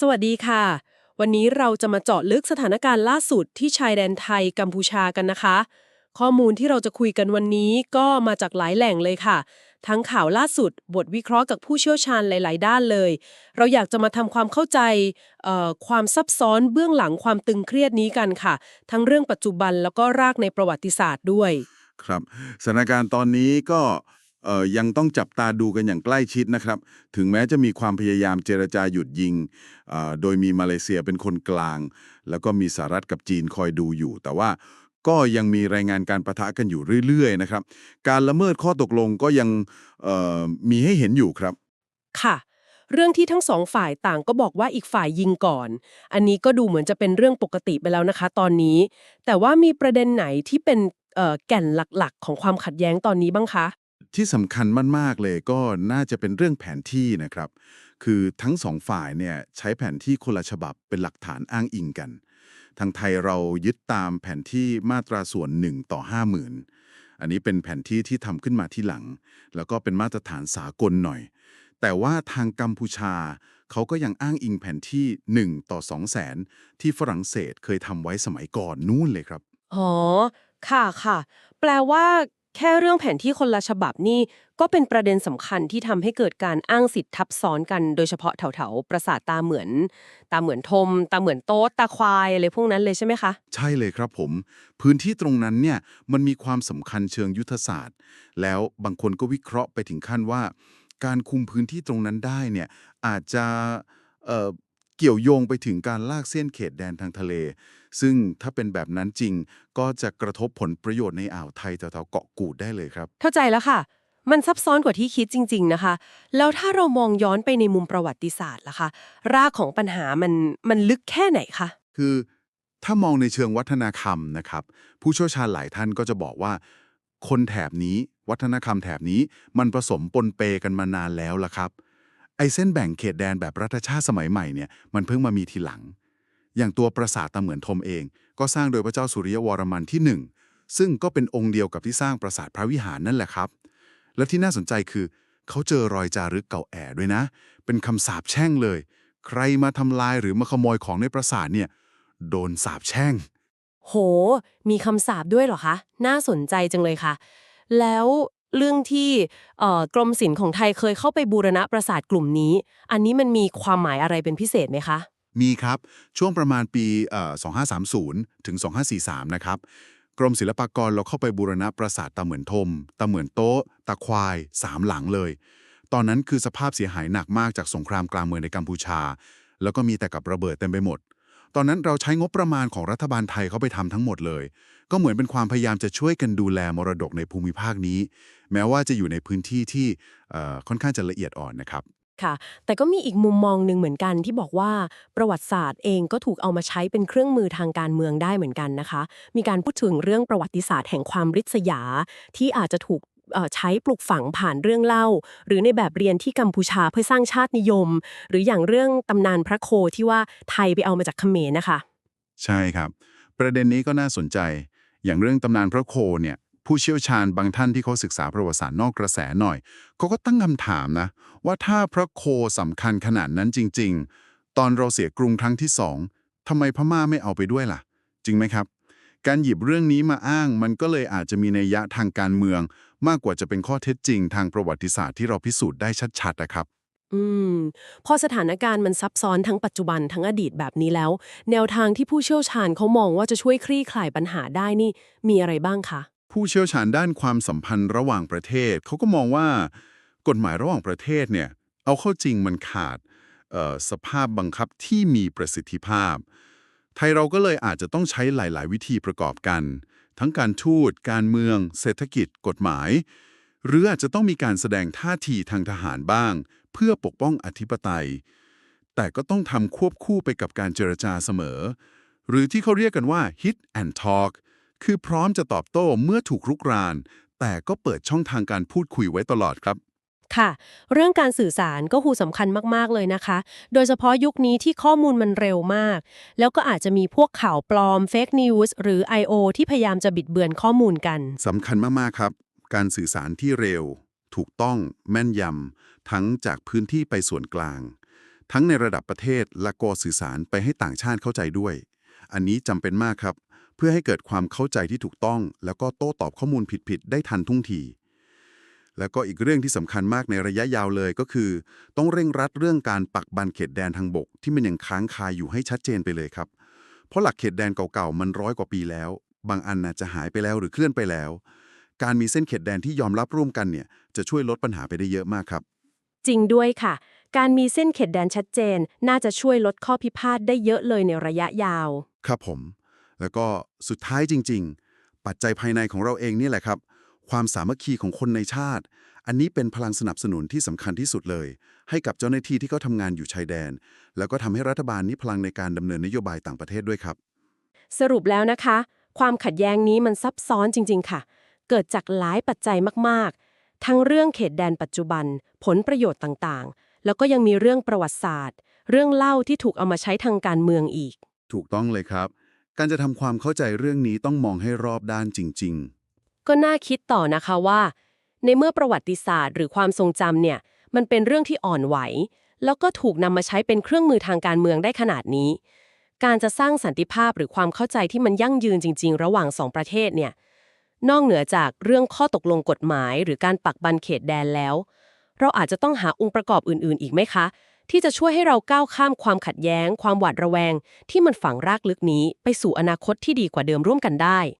สวัสดีค่ะ วันนี้เราจะมาเจาะลึกสถานการณ์ล่าสุดที่ชายแดนไทยกัมพูชากันนะคะ ข้อมูลที่เราจะคุยกันวันนี้ก็มาจากหลายแหล่งเลยค่ะ ทั้งข่าวล่าสุด บทวิเคราะห์กับผู้เชี่ยวชาญหลาย ๆ ด้านเลย เราอยากจะมาทำความเข้าใจเอ่อความซับซ้อนเบื้องหลังความตึงเครียดนี้กันค่ะ ทั้งเรื่องปัจจุบันแล้วก็รากในประวัติศาสตร์ด้วย ครับสถานการณ์ตอนนี้ก็ ยังต้องจับตาดูกันอย่างใกล้ชิดนะครับ ถึงแม้จะมีความพยายามเจรจาหยุดยิง โดยมีมาเลเซียเป็นคนกลาง แล้วก็มีสหรัฐกับจีนคอยดูอยู่ แต่ว่าก็ยังมีรายงานการประทะกันอยู่เรื่อยๆนะครับ การละเมิดข้อตกลงก็ยังมีให้เห็นอยู่ครับ ค่ะ เรื่องที่ทั้งสองฝ่ายต่างก็บอกว่าอีกฝ่ายยิงก่อน อันนี้ก็ดูเหมือนจะเป็นเรื่องปกติไปแล้วนะคะ ตอนนี้ แต่ว่ามีประเด็นไหนที่เป็นแก่นหลักๆ ของความขัดแย้งตอนนี้บ้างคะ ที่สำคัญมาก ๆ เลยก็น่าจะเป็นเรื่องแผนที่นะครับ คือทั้งสองฝ่ายเนี่ยใช้แผนที่คนละฉบับเป็นหลักฐานอ้างอิงกัน ทางไทยเรายึดตามแผนที่มาตราส่วน 1 ต่อ 50,000 อันนี้เป็นแผนที่ที่ทำขึ้นมาที่หลัง แล้วก็เป็นมาตรฐานสากลหน่อย แต่ว่าทางกัมพูชาเขาก็ยังอ้างอิงแผนที่ 1 ต่อ 200,000ที่ฝรั่งเศสเคยทำไว้สมัยก่อนนู่นเลยครับ อ๋อ ค่ะค่ะ แปลว่า แค่เรื่องแผนที่คนละฉบับนี่ก็เป็นประเด็นสำคัญที่ทำให้เกิดการอ้างสิทธิ์ทับซ้อนกัน โดยเฉพาะแถวๆปราสาทตาเหมือน ตาเหมือนทม ตาเหมือนโต๊ดตาควายอะไรพวกนั้นเลยใช่ไหมคะ ใช่เลยครับผม พื้นที่ตรงนั้นเนี่ยมันมีความสำคัญเชิงยุทธศาสตร์ แล้วบางคนก็วิเคราะห์ไปถึงขั้นว่า การคุมพื้นที่ตรงนั้นได้เนี่ยอาจจะเอ่อเกี่ยวโยงไปถึงการลากเส้นเขตแดนทางทะเล ซึ่งถ้าเป็นแบบนั้นจริง ก็จะกระทบผลประโยชน์ในอ่าวไทยแถวๆเกาะกูดได้เลยครับ เข้าใจแล้วค่ะ มันซับซ้อนกว่าที่คิดจริง ๆ นะคะ แล้วถ้าเรามองย้อนไปในมุมประวัติศาสตร์ล่ะคะ รากของปัญหามันมันลึกแค่ไหนคะคือถ้ามองในเชิงวัฒนธรรมนะครับ ผู้เชี่ยวชาญหลายท่านก็จะบอกว่า คนแถบนี้วัฒนธรรมแถบนี้มันผสมปนเปกันมานานแล้วล่ะครับไอ้เส้นแบ่งเขตแดนแบบรัฐชาติสมัยใหม่เนี่ยมันเพิ่งมามีทีหลัง อย่างตัวปราสาทตาเหมือนทมเอง ก็สร้างโดยพระเจ้าสุริยวรมันที่หนึ่งซึ่งก็เป็นองค์เดียวกับที่สร้างปราสาทพระวิหารนั่นแหละครับ และที่น่าสนใจคือ เขาเจอรอยจารึกเก่าแอ่ด้วยนะ เป็นคำสาปแช่งเลย ใครมาทำลายหรือมาขโมยของในปราสาทเนี่ยโดนสาปแช่ง โห มีคำสาปด้วยเหรอคะ น่าสนใจจังเลยค่ะ แล้วเรื่องที่กรมศิลป์ของไทยเคยเข้าไปบูรณะปราสาทกลุ่มนี้ อันนี้มันมีความหมายอะไรเป็นพิเศษไหมคะ มีครับ ช่วงประมาณปี 2530 ถึง 2543 นะครับ กรมศิลปากรเราเข้าไปบูรณะปราสาทตาเหมือนทมตาเหมือนโต๊ะ ตาควายสามหลังเลย ตอนนั้นคือสภาพเสียหายหนักมากจากสงครามกลางเมืองในกัมพูชา แล้วก็มีแต่กับระเบิดเต็มไปหมด ตอนนั้นเราใช้งบประมาณของรัฐบาลไทยเข้าไปทำทั้งหมดเลย ก็เหมือนเป็นความพยายามจะช่วยกันดูแลมรดกในภูมิภาคนี้ แม้ว่าจะอยู่ในพื้นที่ที่ค่อนข้างจะละเอียดอ่อนนะครับ ค่ะ แต่ก็มีอีกมุมมองหนึ่งเหมือนกันที่บอกว่าประวัติศาสตร์เองก็ถูกเอามาใช้เป็นเครื่องมือทางการเมืองได้เหมือนกันนะคะ มีการพูดถึงเรื่องประวัติศาสตร์แห่งความริษยา ที่อาจจะถูกใช้ปลูกฝังผ่านเรื่องเล่า หรือในแบบเรียนที่กัมพูชาเพื่อสร้างชาตินิยม หรืออย่างเรื่องตำนานพระโคที่ว่าไทยไปเอามาจากเขมรนะคะ ใช่ครับ ประเด็นนี้ก็น่าสนใจ อย่างเรื่องตำนานพระโคเนี่ย ผู้เชี่ยวชาญบางท่านที่เขาศึกษาประวัติศาสตร์นอกกระแสหน่อยเขาก็ตั้งคำถามนะ ว่าถ้าพระโคสำคัญขนาดนั้นจริง ๆ ตอนเราเสียกรุงครั้งที่สองทำไมพม่าไม่เอาไปด้วยล่ะ จริงไหมครับ การหยิบเรื่องนี้มาอ้างมันก็เลยอาจจะมีนัยยะทางการเมือง มากกว่าจะเป็นข้อเท็จจริงทางประวัติศาสตร์ที่เราพิสูจน์ได้ชัดๆนะครับอืมพอสถานการณ์มันซับซ้อนทั้งปัจจุบันทั้งอดีตแบบนี้แล้ว แนวทางที่ผู้เชี่ยวชาญเขามองว่าจะช่วยคลี่คลายปัญหาได้นี่ มีอะไรบ้างคะ ผู้เชี่ยวชาญด้านความสัมพันธ์ระหว่างประเทศ เขาก็มองว่ากฎหมายระหว่างประเทศเนี่ยเอาเข้าจริงมันขาดสภาพบังคับที่มีประสิทธิภาพ ไทยเราก็เลยอาจจะต้องใช้หลาย ๆ วิธีประกอบกัน ทั้งการทูต การเมือง เศรษฐกิจ กฎหมาย หรืออาจจะต้องมีการแสดงท่าทีทางทหารบ้าง เพื่อปกป้องอธิปไตย แต่ก็ต้องทำควบคู่ไปกับการเจรจาเสมอ หรือที่เขาเรียกกันว่า hit and talk คือพร้อมจะตอบโต้เมื่อถูกรุกราน แต่ก็เปิดช่องทางการพูดคุยไว้ตลอดครับ ค่ะ เรื่องการสื่อสารก็หูสำคัญมากๆเลยนะคะ โดยเฉพาะยุคนี้ที่ข้อมูลมันเร็วมาก แล้วก็อาจจะมีพวกข่าวปลอม Fake News หรือ I.O. ที่พยายามจะบิดเบือนข้อมูลกันสำคัญมากๆครับ การสื่อสารที่เร็ว ถูกต้อง แม่นยำทั้งจากพื้นที่ไปส่วนกลาง ทั้งในระดับประเทศและกอสื่อสารไปให้ต่างชาติเข้าใจด้วย อันนี้จำเป็นมากครับ เพื่อให้เกิดความเข้าใจที่ถูกต้อง แล้วก็โต้ตอบข้อมูลผิดๆได้ทันท่วงที แล้วก็อีกเรื่องที่สำคัญมากในระยะยาวเลยก็คือ ต้องเร่งรัดเรื่องการปักบันเขตแดนทางบก ที่มันยังค้างคาอยู่ให้ชัดเจนไปเลยครับ เพราะหลักเขตแดนเก่าๆมันร้อยกว่าปีแล้ว บางอันน่ะจะหายไปแล้วหรือเคลื่อนไปแล้ว การมีเส้นเขตแดนที่ยอมรับร่วมกันเนี่ยจะช่วยลดปัญหาไปได้เยอะมากครับ จริงด้วยค่ะการมีเส้นเขตแดนชัดเจน น่าจะช่วยลดข้อพิพาทได้เยอะเลยในระยะยาว ครับผม แล้วก็สุดท้ายจริง ๆ ปัจจัยภายในของเราเองนี่แหละครับ ความสามัคคีของคนในชาติ อันนี้เป็นพลังสนับสนุนที่สำคัญที่สุดเลย ให้กับเจ้าหน้าที่ที่เขาทำงานอยู่ชายแดน แล้วก็ทำให้รัฐบาลนี้พลังในการดำเนินนโยบายต่างประเทศด้วยครับ สรุปแล้วนะคะ ความขัดแย้งนี้มันซับซ้อนจริง ๆ ค่ะ เกิดจากหลายปัจจัยมากๆ ทั้งเรื่องเขตแดนปัจจุบัน ผลประโยชน์ต่างๆ แล้วก็ยังมีเรื่องประวัติศาสตร์ เรื่องเล่าที่ถูกเอามาใช้ทางการเมืองอีก ถูกต้องเลยครับ การจะทำความเข้าใจเรื่องนี้ต้องมองให้รอบด้านจริง ๆ ก็น่าคิดต่อนะคะว่า ในเมื่อประวัติศาสตร์หรือความทรงจำเนี่ยมันเป็นเรื่องที่อ่อนไหว แล้วก็ถูกนำมาใช้เป็นเครื่องมือทางการเมืองได้ขนาดนี้ การจะสร้างสันติภาพหรือความเข้าใจที่มันยั่งยืนจริง ๆ ระหว่างสองประเทศเนี่ยนอกเหนือจากเรื่องข้อตกลงกฎหมาย หรือการปักบันเขตแดนแล้ว เราอาจจะต้องหาองค์ประกอบอื่น ๆ อีกไหมคะ ที่จะช่วยให้เราก้าวข้ามความขัดแย้ง ความหวาดระแวง ที่มันฝังรากลึกนี้ไปสู่อนาคตที่ดีกว่าเดิมร่วมกันได้